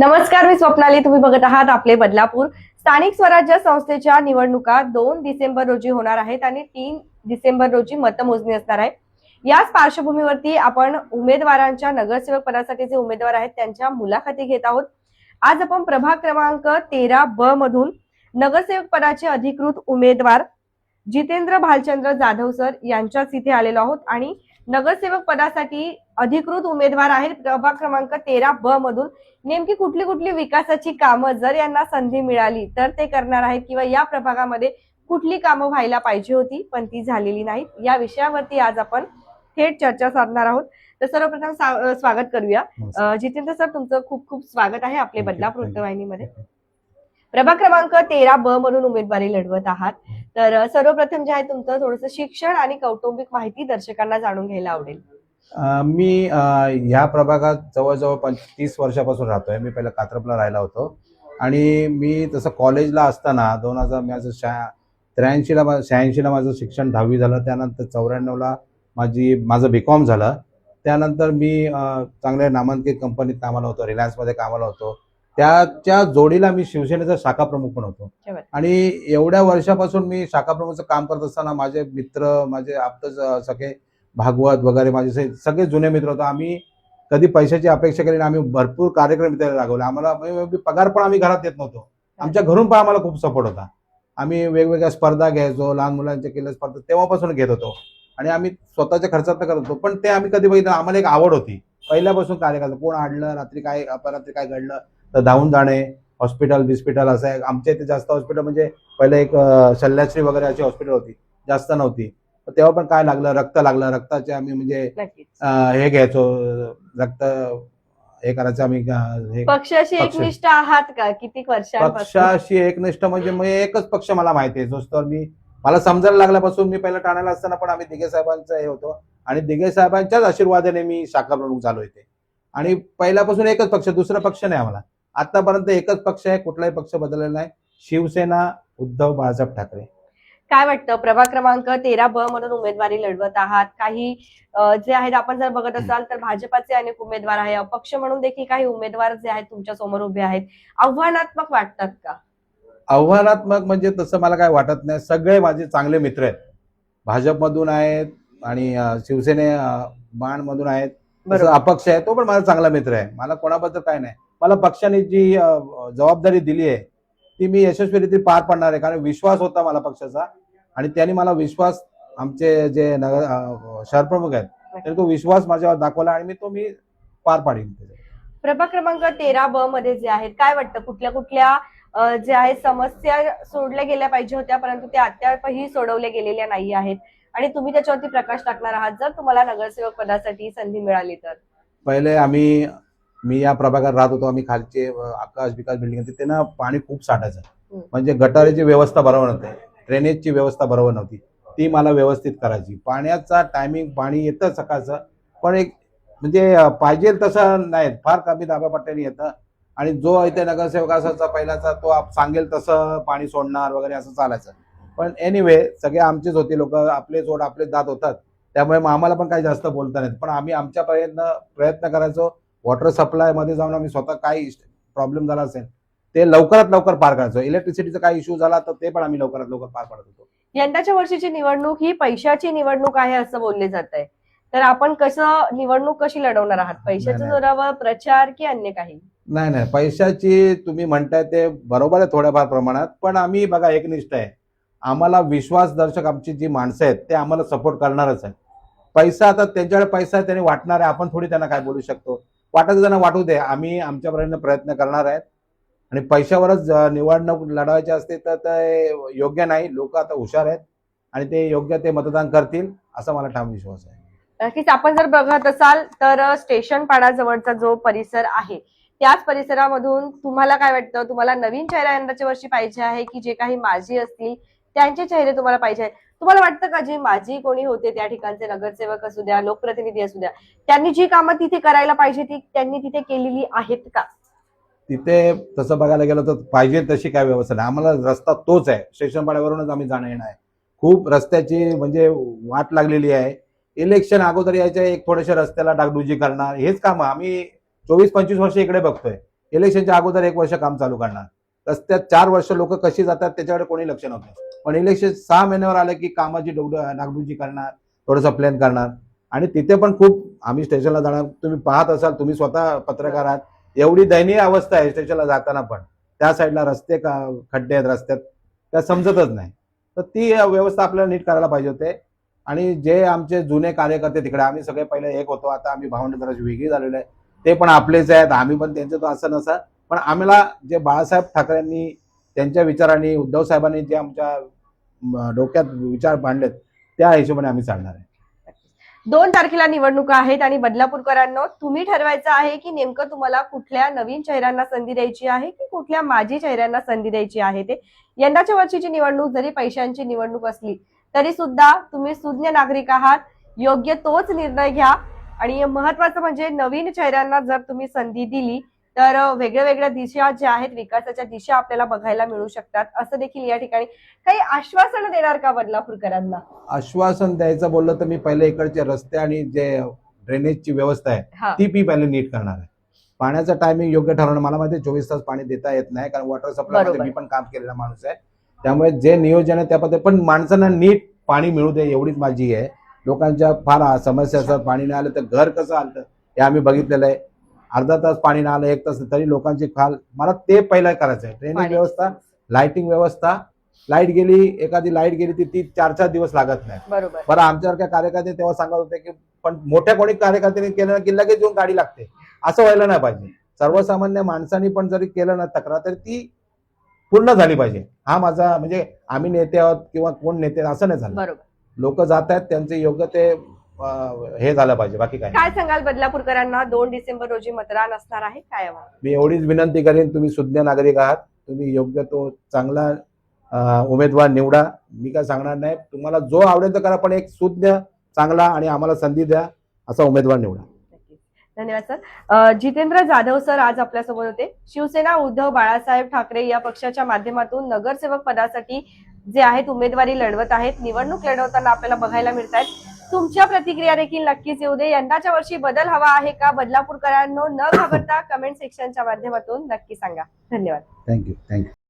नमस्कार मी स्वप्नाली. तुम्ही बघत आहात आपले बदलापूर. स्थानिक स्वराज्य संस्थेच्या निवडणुका दोन डिसेंबर रोजी होणार आहेत आणि तीन डिसेंबर रोजी मतमोजणी असणार आहे. याच पार्श्वभूमीवरती आपण उमेदवारांच्या नगरसेवक पदासाठी जे उमेदवार आहेत त्यांच्या मुलाखती घेत आहोत. आज आपण प्रभाग क्रमांक तेरा ब मधून नगरसेवक पदाचे अधिकृत उमेदवार जितेंद्र भालचंद्र जाधव सर यांच्याच इथे आलेलो आहोत आणि नगरसेवक पदासाठी अधिकृत उमेदवार आहेत. प्रभाग क्रमांक तेरा ब मधून. नेमकी कुठली कुठली विकासाची कामं जर यांना संधी मिळाली तर ते करणार आहेत किंवा या प्रभागामध्ये कुठली कामं व्हायला पाहिजे होती पण ती झालेली नाहीत. या विषयावरती आज आपण थेट चर्चा साधणार आहोत. तर सर्वप्रथम स्वागत करूया. जितेंद्र सर तुमचं खूप खूप स्वागत आहे आपले बदलापूर you. वृत्तवाहिनीमध्ये. प्रभाग क्रमांक तेरा ब मधून उमेदवारी लढवत आहात. तर सर्वप्रथम जे आहे तुमचं थोडंसं शिक्षण आणि कौटुंबिक माहिती दर्शकांना जाणून घ्यायला आवडेल. मी ह्या प्रभागात जवळजवळ पंचतीस वर्षापासून राहतोय. मी पहिला कात्रपला राहिला होतो. आणि मी तसं कॉलेजला असताना दोन हजार माझं शा त्र्याऐंशीला मा शहाऐंशीला माझं शिक्षण दहावी झालं. त्यानंतर चौऱ्याण्णवला माझी माझं बी कॉम झालं. त्यानंतर मी चांगल्या नामांकित कंपनीत कामाला होतो. रिलायन्समध्ये कामाला होतो. त्याच्या जोडीला मी शिवसेनेचा शाखा प्रमुख पण होतो. आणि एवढ्या वर्षापासून मी शाखा प्रमुखचं काम करत असताना माझे मित्र माझे आप्त सगळे भागवत वगैरे माझे सगळे जुने मित्र होते. आम्ही कधी पैशाची अपेक्षा केली आम्ही भरपूर कार्यक्रम इथे रागवले. आम्हाला पगार पण आम्ही घरात देत नव्हतो. आमच्या घरून पण आम्हाला खूप सपोर्ट होता. आम्ही वेगवेगळ्या स्पर्धा घ्यायचो. लहान मुलांच्या केलेल्या स्पर्धा तेव्हापासून घेत होतो. आणि आम्ही स्वतःच्या खर्चात करत होतो. पण ते आम्ही कधी बघितलं आम्हाला एक आवड होती. पहिल्यापासून कार्य करतो कोण आडलं रात्री काय अपरात्री काय घडलं तर धावून जाणे हॉस्पिटल बिस्पिटल असं आहे. आमच्या इथे जास्त हॉस्पिटल म्हणजे पहिले एक शल्यश्री वगैरे अशी हॉस्पिटल होती. जास्त नव्हती. तेव्हा पण काय लागलं? रक्त लागलं. रक्ताचे आम्ही म्हणजे हे घ्यायचो. रक्त हे करायचं आम्ही हे पक्षाशी पक्ष. एकनिष्ठ आहात का? किती पक्षाशी एकनिष्ठ म्हणजे एकच पक्ष मला माहिती आहे. जोच तर मी मला समजायला लागल्यापासून मी पहिला ठाण्याला असताना पण आम्ही दिघे साहेबांचं हे होतो. आणि दिघे साहेबांच्याच आशीर्वादाने मी शाखा प्रमुख झालो इथे. आणि पहिल्यापासून एकच पक्ष दुसरा पक्ष नाही आम्हाला. आतापर्यंत एकच पक्ष आहे कुठलाही पक्ष बदललेला नाही. शिवसेना उद्धव बाळासाहेब ठाकरे. काय वाटतं? प्रभाग क्रमांक तेरा ब मधून उमेदवारी लढवत आहात. काही जे आहेत आपण जर बघत असाल तर भाजपाचे अनेक उमेदवार आहे अपक्ष म्हणून देखील काही उमेदवार जे आहेत तुमच्यासमोर उभे आहेत. आव्हानात्मक वाटतात का? आव्हानात्मक म्हणजे तसं मला काय वाटत नाही. सगळे माझे चांगले मित्र आहेत. भाजपमधून आहेत आणि शिवसेने अं, बाणमधून आहेत. अपक्ष आहे तो पण माझा चांगला मित्र आहे. मला कोणाबद्दल काय नाही. मला पक्षाने जी जबाबदारी दिली आहे ती मी यशस्वीरित्या पार पाडणार आहे. कारण विश्वास होता मला पक्षाचा आणि त्यांनी मला विश्वास आमचे जे नगर अं, शहर प्रमुख आहेत त्यांनी तो विश्वास माझ्यावर दाखवला आणि मी तो मी पार पाडीन. प्रभाग क्रमांक तेरा ब मध्ये जे आहेत काय वाटतं? कुठल्या कुठल्या जे आहेत समस्या सोडल्या गेल्या पाहिजे होत्या परंतु त्या अद्यापही सोडवल्या गेलेल्या नाही आहेत. आणि तुम्ही त्याच्यावरती प्रकाश टाकणार आहात जर तुम्हाला नगरसेवक पदासाठी संधी मिळाली तर. पहिले आम्ही मी या प्रभागात राहत होतो आम्ही खालचे आकाश विकास बिल्डिंग तिथे ना पाणी खूप साठायचं. म्हणजे गटारीची व्यवस्था बरोबर नव्हती ड्रेनेजची व्यवस्था बरोबर नव्हती. ती मला व्यवस्थित करायची. पाण्याचा टायमिंग पाणी येतं सकाळचं पण एक म्हणजे पाहिजे तसं नाही फार कमी दाबापट्ट्याने येतं. आणि जो इथे नगरसेवक असायचा पहिल्याचा तो आप- सांगेल तसं पाणी सोडणार वगैरे असं चालायचं. पण एनिवे सगळे आमचेच होते लोक आपले जोड आपले दात होतात. त्यामुळे मग आम्हाला पण काही जास्त बोलता नाहीत पण आम्ही आमच्या प्रयत्न प्रयत्न करायचो वॉटर सप्लायमध्ये जाऊन आम्ही स्वतः काय प्रॉब्लेम झाला असेल ते लवकरात लवकर पार करायचो. इलेक्ट्रिसिटीचा काही इश्यू झाला तर ते पण आम्ही लवकरात लवकर पार पाडत होतो. यंदाच्या वर्षीची निवडणूक ही पैशाची निवडणूक आहे असं बोलले जात आहे. तर आपण कसं निवडणूक कशी लढवणार आहात? पैशाच्या. जोरावर प्रचार की अन्य काही? नाही नाही. पैशाची तुम्ही म्हणताय ते बरोबर आहे थोड्याफार प्रमाणात पण आम्ही बघा एकनिष्ठ आहे. आम्हाला विश्वासदर्शक आमची जी माणसं आहेत ते आम्हाला सपोर्ट करणारच आहे पैसा आता त्यांच्याकडे पैसा आहे त्यांनी वाटणार आहे. आपण थोडी त्यांना काय बोलू शकतो? वाटत त्यांना वाटू दे. आम्ही आमच्यापर्यंत प्रयत्न करणार आहेत. आणि पैशावरच निवडणूक लढवायची असते तर ते योग्य नाही. लोक आता हुशार आहेत आणि ते योग्य ते मतदान करतील असा मला ठाम विश्वास आहे. नक्कीच आपण जर बघत असाल तर स्टेशन पाडाजवळचा जो परिसर आहे त्याच परिसरामधून तुम्हाला काय वाटतं? तुम्हाला नवीन चेहरा यंदाच्या वर्षी पाहिजे आहे की जे काही माजी असतील त्यांचे चेहरे तुम्हाला पाहिजे आहेत? तुम्हाला वाटतं का जे माझी कोणी होते त्या ठिकाणचे नगरसेवक असू द्या लोकप्रतिनिधी असू द्या त्यांनी जी कामं तिथे करायला पाहिजे ती त्यांनी तिथे केलेली आहेत का? तिथे तसं बघायला गेलं तर पाहिजे तशी काय व्यवस्था नाही. आम्हाला रस्ता तोच आहे. स्टेशन पाड्यावरूनच आम्ही जाणं येणार आहे. खूप रस्त्याची म्हणजे वाट लागलेली आहे. इलेक्शन अगोदर यायच्या एक थोड्याशा रस्त्याला डागडुजी करणार. हेच काम आम्ही चोवीस पंचवीस वर्ष इकडे बघतोय. इलेक्शनच्या अगोदर एक वर्ष काम चालू करणार. रस्त्यात चार वर्ष लोक कशी जातात त्याच्याकडे कोणी लक्ष नव्हतं. पण इलेक्शन सहा महिन्यावर आलं की कामाची डोगड नागडुजी करणार थोडंसं प्लॅन करणार. आणि तिथे पण खूप आम्ही स्टेशनला जाणार. तुम्ही पाहत असाल तुम्ही स्वतः पत्रकार आहात. एवढी दयनीय अवस्था आहे स्टेशनला जाताना पण. त्या साईडला रस्ते का खड्डे आहेत रस्त्यात. त्या समजतच नाही. तर ती व्यवस्था आपल्याला नीट करायला पाहिजे होते. आणि जे आमचे जुने कार्यकर्ते तिकडे आम्ही सगळे पहिले एक होतो. आता आम्ही भावंड जराशी वेगळी झालेलो आहे. ते पण आपलेच आहेत. आम्ही पण त्यांचं तो असं नसा. पण आम्हाला जे बाळासाहेब ठाकरेंनी त्यांच्या विचारांनी उद्धव साहेबांनी जे आमच्या डोक्यात विचार मांडलेत त्या हिशोबाने आम्ही चालणार आहे. दोन तारखेला निवडणुका आहेत आणि बदलापूरकरांनो तुम्ही ठरवायचं आहे की नेमकं तुम्हाला कुठल्या नवीन चेहऱ्यांना संधी द्यायची आहे की कुठल्या माजी चेहऱ्यांना संधी द्यायची आहे ते? यंदाच्या वर्षीची निवडणूक जरी पैशांची निवडणूक असली तरी सुद्धा तुम्ही सुज्ञ नागरिक आहात योग्य तोच निर्णय घ्या. आणि महत्वाचं म्हणजे नवीन चेहऱ्यांना जर तुम्ही संधी दिली तर वेगळ्या वेगळ्या दिशा ज्या आहेत विकासाच्या दिशा आपल्याला बघायला मिळू शकतात. असं देखील या ठिकाणी काही आश्वासन देणार का बदलापूरकरांना? आश्वासन द्यायचं बोललं तर मी पहिले इकडचे रस्ते आणि जे ड्रेनेजची व्यवस्था आहे ती मी पहिले नीट करणार आहे. पाण्याचं टायमिंग योग्य ठरवणं मला माहिती चोवीस तास पाणी देता येत नाही कारण वॉटर सप्लाय. मी पण काम केलेला माणूस आहे. त्यामुळे जे नियोजन आहे त्या पद्धती पण माणसांना नीट पाणी मिळू दे एवढीच माझी आहे. लोकांच्या फार समस्या असतात पाणी नाही आलं तर घर कसं आलं हे आम्ही बघितलेलं आहे. अर्धा तास पाणी नाही आलं एक तास तरी लोकांची खाल. मला ते पहिलं करायचं आहे ड्रेनेज पाण्याची व्यवस्था लाइटिंग व्यवस्था. लाइट गेली एखादी लाइट गेली ती ती चार चार दिवस लागत नाही. बरोबर. बरं आमच्यासारख्या कार्यकर्ते तेव्हा सांगत होते की पण मोठ्या कोणी कार्यकर्त्यांनी केलं की लगेच येऊन गाडी लागते. असं व्हायला नाही पाहिजे. सर्वसामान्य माणसांनी पण जरी केलं ना तक्रार तर ती पूर्ण झाली पाहिजे. हा माझा म्हणजे आम्ही नेते आहोत किंवा कोण नेते असं नाही झालं. लोक जात आहेत त्यांचे योग्य ते हे झालं पाहिजे बाकी काय. काय सांगाल बदलापूरकरांना? दोन डिसेंबर रोजी मतदान असणार आहे काय? मी एवढीच विनंती करेन तुम्ही सुज्ञ नागरिक आहात तुम्ही योग्य तो चांगला उमेदवार निवडा. मी काय सांगणार नाही तुम्हाला जो आवडेल तो करा पण एक सुज्ञ चांगला आणि आम्हाला संधी द्या असा उमेदवार निवडा. धन्यवाद सर. जितेंद्र जाधव सर आज आपल्यासोबत होते. शिवसेना उद्धव बाळासाहेब ठाकरे या पक्षाच्या माध्यमातून नगरसेवक पदासाठी जे आहेत उमेदवारी लढवत आहेत. निवडणूक लढवताना आपल्याला बघायला मिळत आहेत तुमच्या प्रतिक्रिया देखील नक्कीच येऊ दे. यंदाच्या वर्षी बदल हवा आहे का? बदलापूरकरांनो न घाबरता कमेंट सेक्शनच्या माध्यमातून नक्की सांगा. धन्यवाद. Thank you thank you